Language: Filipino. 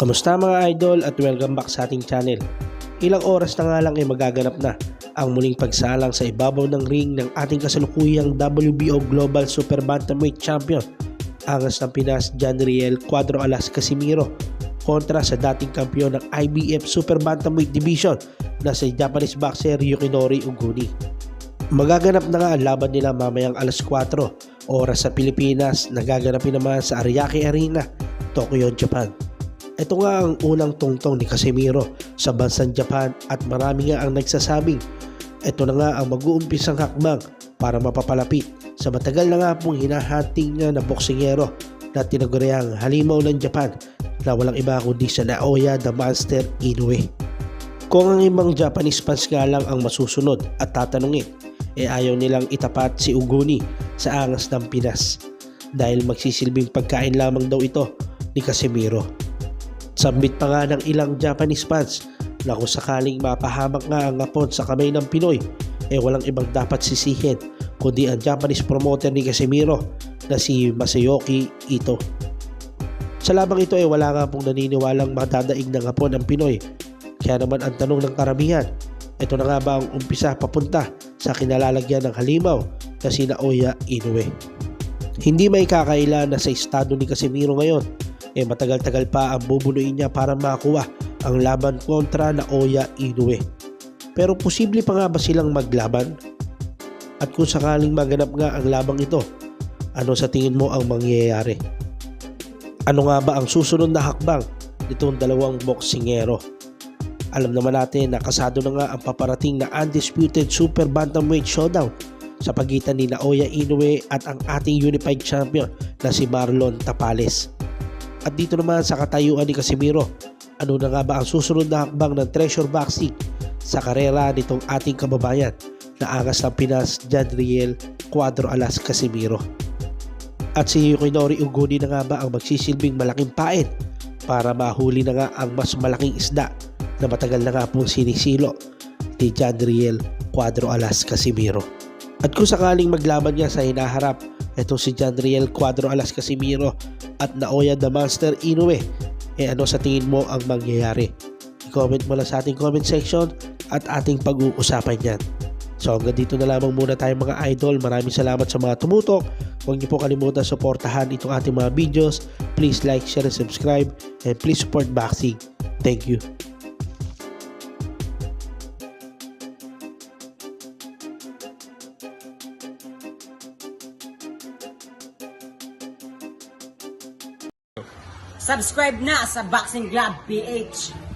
Kamusta mga idol at welcome back sa ating channel. Ilang oras na nga lang ay magaganap na ang muling pagsalang sa ibabaw ng ring ng ating kasalukuyang WBO Global Super Bantamweight Champion, angas ng Pinas John Riel Cuadro Alas Casimiro kontra sa dating kampiyon ng IBF Super Bantamweight Division na si Japanese boxer Yukinori Uguni. Magaganap na nga ang laban nila mamayang alas 4 oras sa Pilipinas na gaganapin naman sa Ariake Arena, Tokyo, Japan. Ito nga ang unang tungtong ni Casemiro sa bansang Japan at marami nga ang nagsasabing ito na nga ang mag-uumpisang hakbang para mapapalapit sa matagal na nga pong hinahating na boksingero na tinaguriang halimaw ng Japan na walang iba kundi sa Naoya the Monster Inoue. Kung ang ibang Japanese fans nga lang ang masusunod at tatanungin, e ayaw nilang itapat si Uguni sa angas ng Pinas dahil magsisilbing pagkain lamang daw ito ni Casemiro. Sambit pa nga ng ilang Japanese fans na kung sakaling mapahamak nga ang ngapon sa kamay ng Pinoy, eh walang ibang dapat sisihin kundi ang Japanese promoter ni Casemiro na si Masayoki Ito. Sa labang ito ay wala nga pong naniniwalang matadaig ng hapon ang Pinoy. Kaya naman ang tanong ng karamihan, ito na nga ba ang umpisa papunta sa kinalalagyan ng halimaw na si Naoya Inoue. Hindi may kakaila na sa estado ni Casemiro ngayon, eh matagal-tagal pa ang bubunuin niya para makuha ang laban kontra Naoya Inoue. Pero posible pa nga ba silang maglaban? At kung sakaling maganap nga ang labang ito, ano sa tingin mo ang mangyayari? Ano nga ba ang susunod na hakbang nitong dalawang boksingero? Alam naman natin na kasado na nga ang paparating na undisputed Super Bantamweight Showdown sa pagitan ni Naoya Inoue at ang ating unified champion na si Marlon Tapales. At dito naman sa katayuan ni Casimiro, ano na nga ba ang susunod na hakbang ng treasure boxing sa karera nitong ating kababayan na angas ng Pinas Jadriel Cuadro Alas Casimiro. At si Yukinori Uguni na nga ba ang magsisilbing malaking pain para mahuli na nga ang mas malaking isda na matagal na nga pong sinisilo ni Jadriel Cuadro Alas Casimiro. At kung sakaling maglaban niya sa hinaharap, ito si Jadriel Cuadro Alas Casimiro at Naoya the Monster Inoue, eh ano sa tingin mo ang mangyayari? I-comment mo lang sa ating comment section at ating pag-uusapan yan. So hanggang dito na lamang muna tayo mga idol. Maraming salamat sa mga tumutok. Huwag niyo po kalimutan suportahan itong ating mga videos. Please like, share, and subscribe. And please support Boxing. Thank you. Subscribe na sa Boxing Club PH.